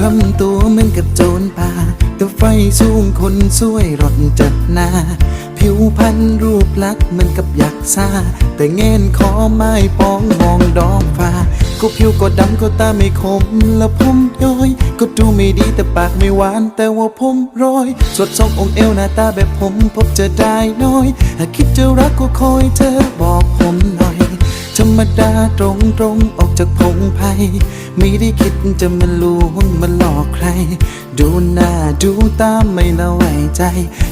ทำตัวเหมือนกับโจรป่าแต่ไฟสูงคนสวยรถจัดหนาผิวพรรณรูปลักษณ์เหมือนกับยักษ์ซาแต่เงินขอไม้ปองมองดอกฟ้าก็ผิวก็ดำก็ตาไม่คมและผมย้อย ก็ดูไม่ดีแต่ปากไม่หวานแต่ว่าผมร้อย สดทรงองค์เอวหน้าตาแบบผมพบเจอได้น้อย หากคิดจะรักก็คอยเธอบอกผมหน่อย ธรรมดาตรงตรงๆออกจากพงไพ่ไม่ได้คิดจะมาลวงมาหลอกใคร ดูหน้าดูตาไม่ละไว้ใจ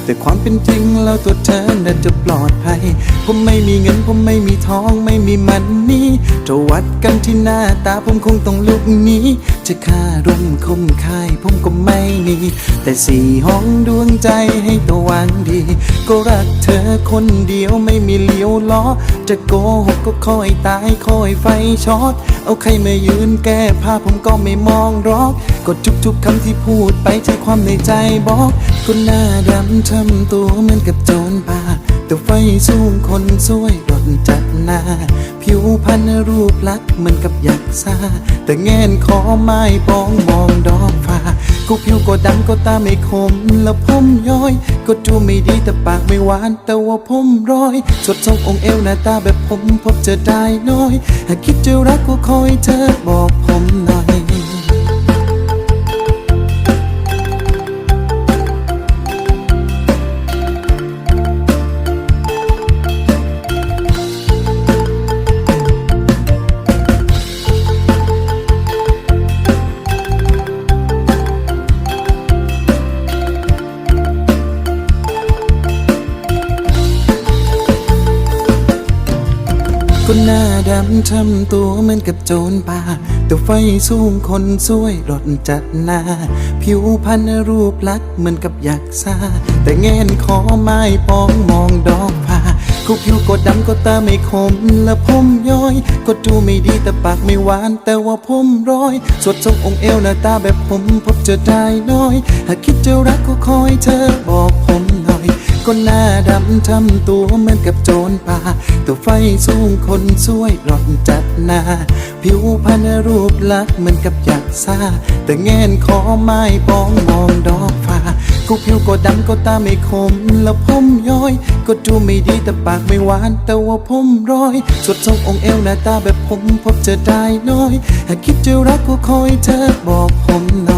แต่ความเป็นจริงแล้วตัวเธอน่าจะปลอดภัย ผมไม่มีเงินผมไม่มีทองไม่มีมันนี่จะวัดกันที่หน้าตาผมคงต้องลุกหนี้ จะค่าร่มคมคายผมก็ไม่มี แต่สี่ห้องดวงใจให้ตัววางดี ก็รักเธอคนเดียวไม่มีเลี้ยวล้อ จะโกหกก็คอยตายคอยไฟช็อต เอาใครมายืนแก้ผ้าผมก็ไม่มองรอกก็ทุกๆคำที่พูดไปใช่ความในใจบอกก็หน้าดำทำตัวเหมือนกับโจรป่าแต่ไฟสูงคนสวยรถจัดหน้า ผิวพรรณรูปลักษ์เหมือนกับยักษ์ซาแต่แงนขอไม้ปองมองดอกฟ้าก็ผิวก็ดำก็ตาไม่คมและผมย้อย ก็ดูไม่ดีแต่ปากไม่หวาน แต่ว่าผมร้อยสดทรงองค์เอวหน้าตาแบบผมพบเจอได้น้อย หากคิดจะรักก็คอยเธอบอกผมำทำตัวเหมือนกับโจรป่าแต่ไฟสูงคนสวยรถจัดหน้า ผิวพรรณรูปลักษ์เหมือนกับยักษ์ซาแต่เงินขอไม้ปองมองดอกฟ้าก็ผิวก็ดำก็ตาไม่คมและผมย้อย ก็ดูไม่ดีแต่ปากไม่หวาน แต่ว่าผมร้อย สดทรงองค์เอวหน้าตาแบบผมพบเจอได้น้อย หากคิดจะรักก็คอยเธอบอกผม หน่อยก็หน้าดำทำตัวเหมือนกับโจรป่าแต่ไฟสูงคนสวยรถจัดหน้า ผิวพรรณรูปลักษณ์เหมือนกับยักษ์ซาแต่เงินขอไม้ปองมองดอกฟ้าก็ผิวก็ดำก็ตาไม่คม และผมย้อย ก็ดูไม่ดีแต่ปากไม่หวาน แต่ว่าผมร้อยสดทรงองค์เอวหน้าตาแบบผมพบเจอได้น้อย หากคิดจะรักก็คอยเธอบอกผมหน่อย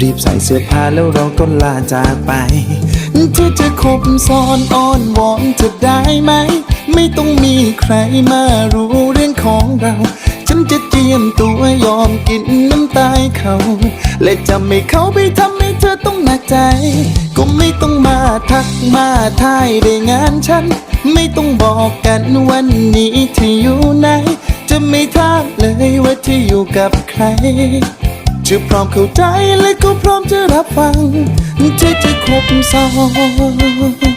รีบใส่เสื้อผ้าแล้วเราก็ลาจากไป เธอจะคบซ้อนอ้อนวอนเธอได้ไหม ไม่ต้องมีใครมารู้เรื่องของเรา ฉันจะเจียมตัวยอมกินน้ำตายเขา และจะไม่เข้าไปทำให้เธอต้องหนักใจ ก็ไม่ต้องมาทักมาทายได้งานฉัน ไม่ต้องบอกกันวันนี้ที่อยู่ไหน จะไม่ถามเลยว่าที่อยู่กับใคร จะพร้อมเข้าใจและก็พร้อมจะรับฟังที่จะคบซ้อน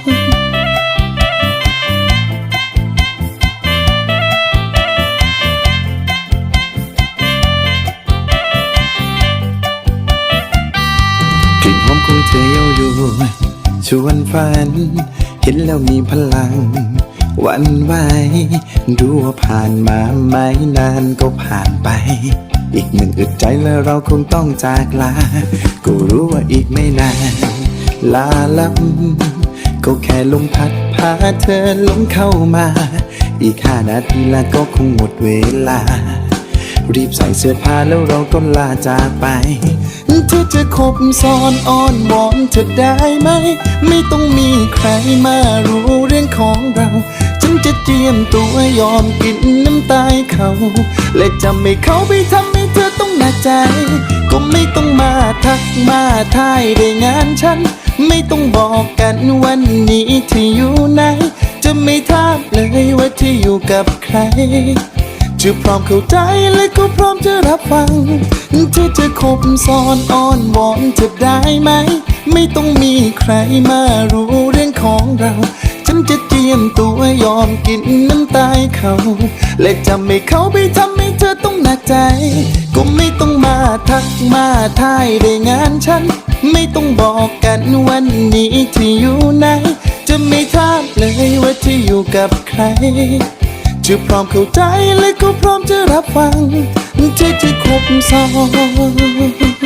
กลิ่นหอมของเธอเย้าอยู่ชวนฝัน เห็นแล้วมีพลัง วันไหวดูว่าผ่านมาไม่นานก็ผ่านไป อีกหนึ่งอึดใจแล้วเราคงต้องจากลา ก็รู้ว่าอีกไม่นาน ลาลับก็แค่ลมพัดพาเธอลงเข้ามา อีกห้านาทีแล้วก็คงหมดเวลา รีบใส่เสื้อผ้าแล้วเราก็ลาจากไป เธอจะคบซ้อนอ้อนวอนเธอได้ไหม ไม่ต้องมีใครมารู้เรื่องของเราฉันจะเตรียมตัวยอมกินน้ำตายเขา และจะไม่เขาไปทำ ธอต้องหนักใจ ก็ไม่ต้องมาทักมาทายได้งานฉัน ไม่ต้องบอกกันวันนี้ที่อยู่ไหน จะไม่ทราบเลยว่าที่อยู่กับใครจะพร้อมเข้าใจและก็พร้อมจะรับฟังเธอจะคบซ้อนอ้อนวอนเธอได้ไหม ไม่ต้องมีใครมารู้เรื่องของเรา จะเจียมตัวยอมกินน้ำตายเขาและจะไม่เขาไปทำให้เธอต้องหนักใจ ก็ไม่ต้องมาทักมาทายได้งานฉัน ไม่ต้องบอกกันวันนี้ที่อยู่ไหน จะไม่ทราบเลยว่าที่อยู่กับใคร จะพร้อมเข้าใจและก็พร้อมจะรับฟังเธอจะคบซ้อน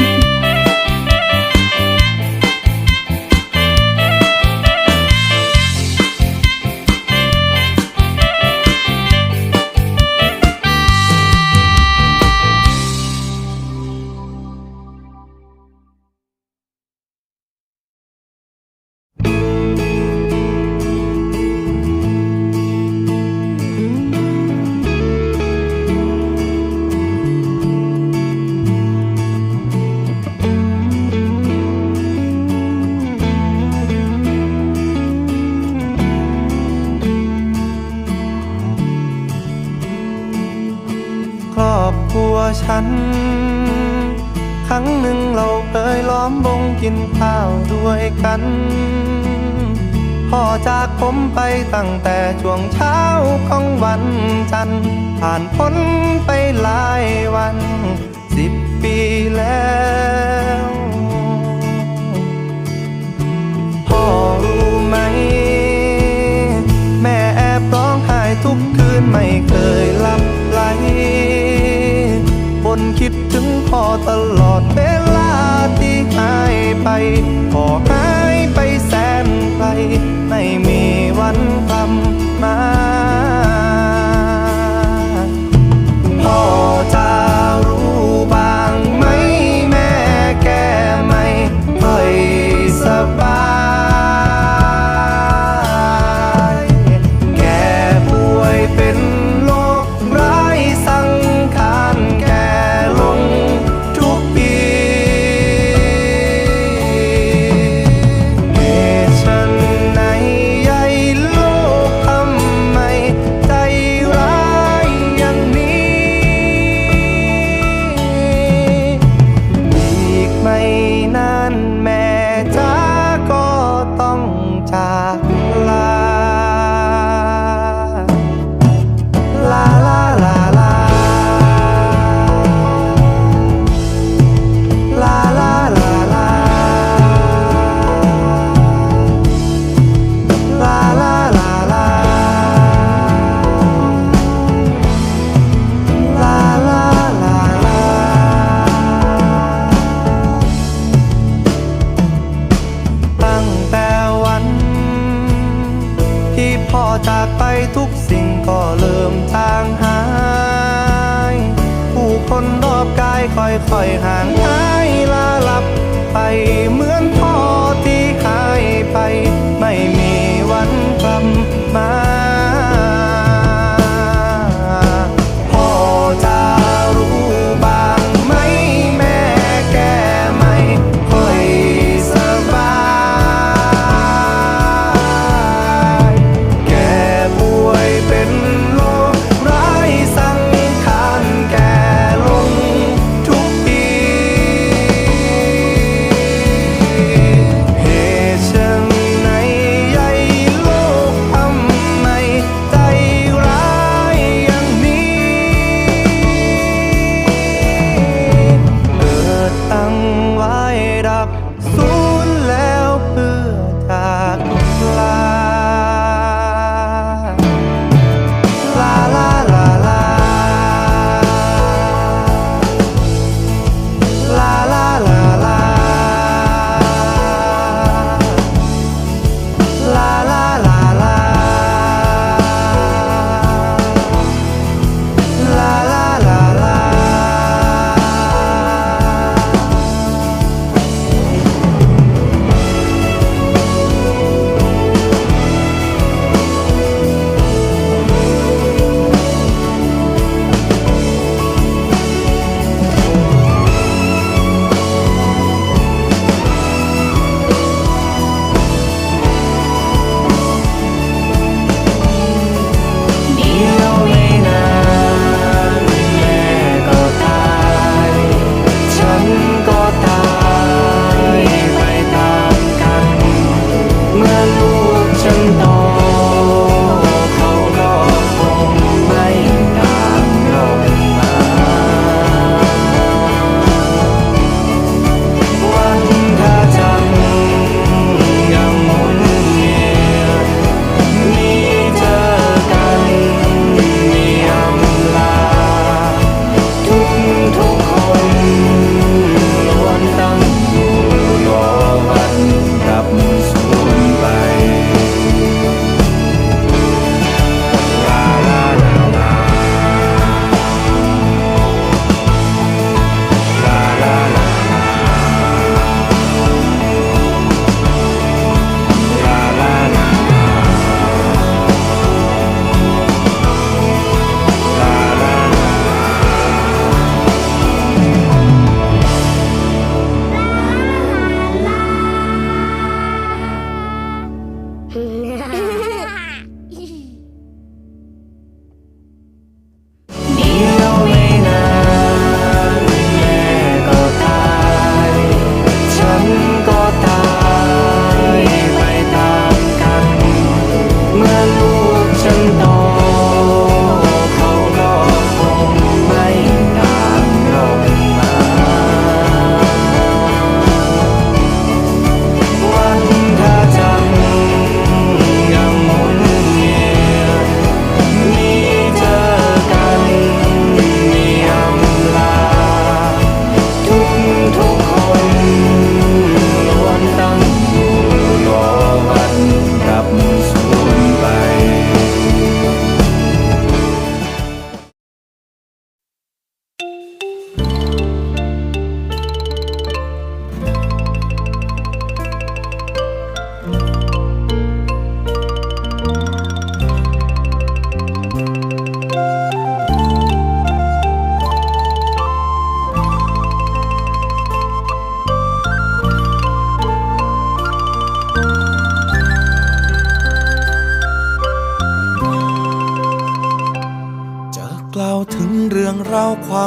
วยกัน พ่อจากผมไปตั้งแต่ช่วงเช้าของวันจันทร์ ผ่านพ้นไปหลายวัน สิบปีแล้วพ่อรู้ไหม แม่แอบร้องไห้ทุกคืนไม่เคยหลับไหลบนคิดถึงพ่อตลอดเวลา ไปพ่อหายไปแสนไกลไม่มีวันกลับ จา ค่อยๆห่างหายลาลับไป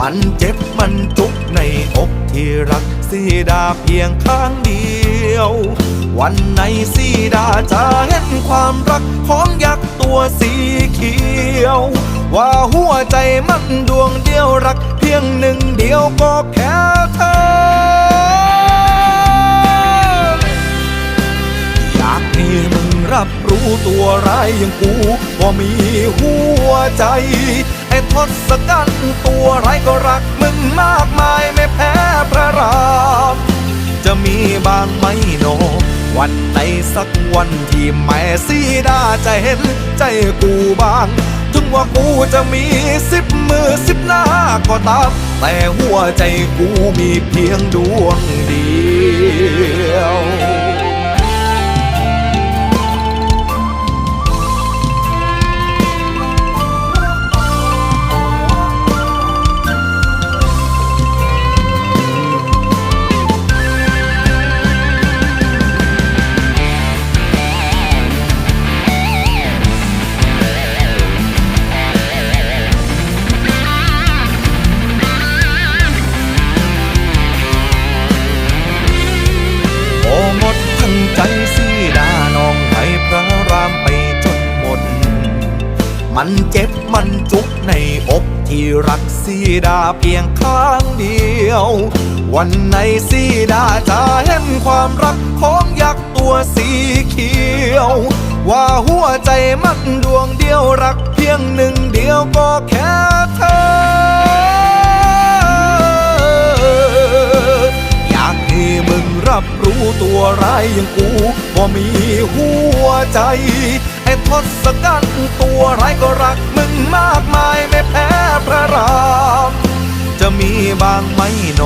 มันเจ็บมันจุกในอกที่รักสีดาเพียงข้างเดียว วันไหนสีดาจะเห็นความรักของยักษ์ตัวสีเขียว ว่าหัวใจมันดวงเดียวรัก เพียงหนึ่งเดียวก็แค่เธอ อยากให้มึงรับรู้ตัวร้ายอย่างกูว่ามีหัวใจ ไอ้ทศกัณฐ์ ตัวร้ายก็รักมึงมากมายไม่แพ้พระราม จะมีบางไหมโน วันไหนสักวันที่แม่สีดาจะเห็นใจกูบ้าง ถึงว่ากูจะมีสิบมือสิบหน้าก็ตาม แต่หัวใจกูมีเพียงดวงเดียว สีดาเพียงข้างเดียว วันไหนสีดาจะเห็นความรักของยักษ์ตัวสีเขียว ว่าหัวใจมันดวงเดียวรักเพียงหนึ่งเดียวก็แค่เธอับรู้ตัวไรอย่างกูว่ามีหัวใจ ไอ้ทศกัณฐ์ตัวไรก็รักมึงมากมายไม่แพ้พระราม จะมีบางไหมโน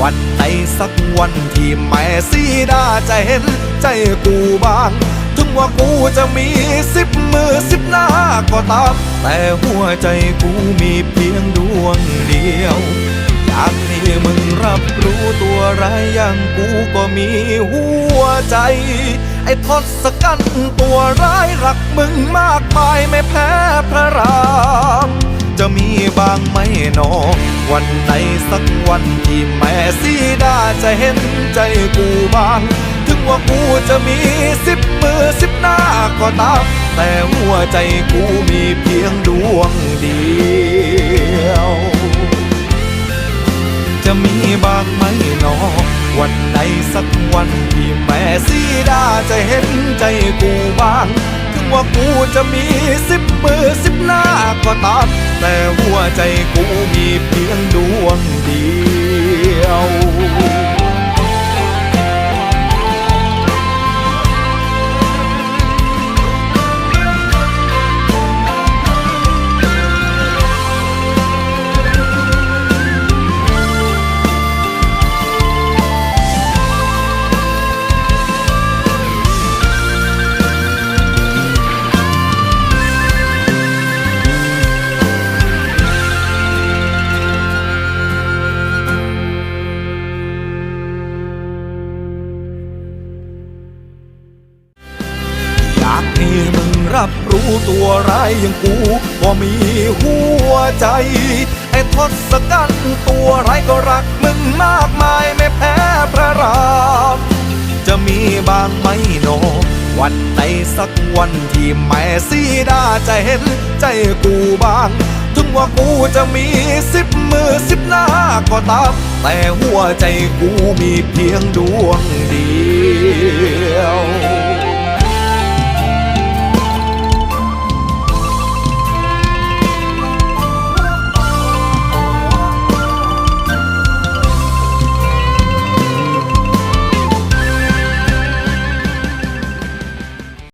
วันไหนสักวันที่แม่สีดาจะเห็นใจกูบ้าง ถึงว่ากูจะมีสิบมือสิบหน้าก็ตาม แต่หัวใจกูมีเพียงดวงเดียว อยากให้มึงรับรู้ตัวร้ายอย่างกูก็มีหัวใจ ไอ้ทศกัณฐ์ตัวร้ายรักมึงมากมายไม่แพ้พระรามจะมีบางไหมหนอวันไหนสักวันที่แม่สีดาจะเห็นใจกูบ้าง ถึงว่ากูจะมีสิบมือสิบหน้าก็ตาม แต่หัวใจกูมีเพียงดวงเดียว จะมีบางไหมหนอ วันไหนสักวันที่แม่สีดาจะเห็นใจกูบ้าง ถึงว่ากูจะมีสิบมือสิบหน้าก็ตามแต่หัวใจกูมีเพียงดวงเดียว อย่างกูว่มีหัวใจ ไอ้ทศกัณฐ์ตัวไรก็รักมึงมากมายไม่แพ้พระราม จะมีบางไหมโน วันไหนสักวันที่แม่สีดาจะเห็นใจกูบ้างถึงว่ากูจะมีสิบมือสิบหน้าก็ตาม แต่หัวใจกูมีเพียงดวงเดียว